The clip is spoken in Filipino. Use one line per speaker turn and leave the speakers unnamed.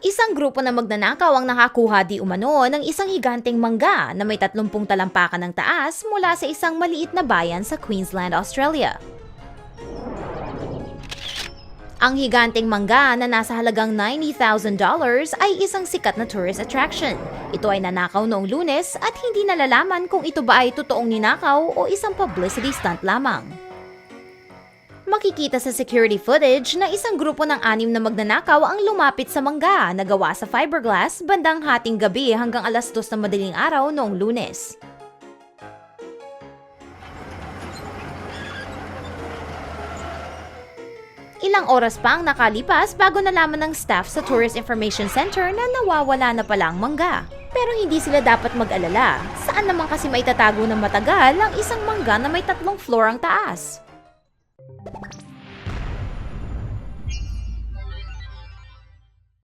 Isang grupo na magnanakaw ang nakakuha di umano ng isang higanteng mangga na may 30 talampakan ng taas mula sa isang maliit na bayan sa Queensland, Australia. Ang higanteng mangga na nasa halagang $90,000 ay isang sikat na tourist attraction. Ito ay nanakaw noong lunes at hindi nalalaman kung ito ba ay totoong ninakaw o isang publicity stunt lamang. Makikita sa security footage na isang grupo ng anim na magnanakaw ang lumapit sa mangga na gawa sa fiberglass bandang hating gabi hanggang alas dos na madaling araw noong lunes. Ilang oras pa ang nakalipas bago nalaman ng staff sa Tourist Information Center na nawawala na pala ang mangga. Pero hindi sila dapat mag-alala. Saan naman kasi maitatago ng matagal ang isang mangga na may tatlong floor ang taas? you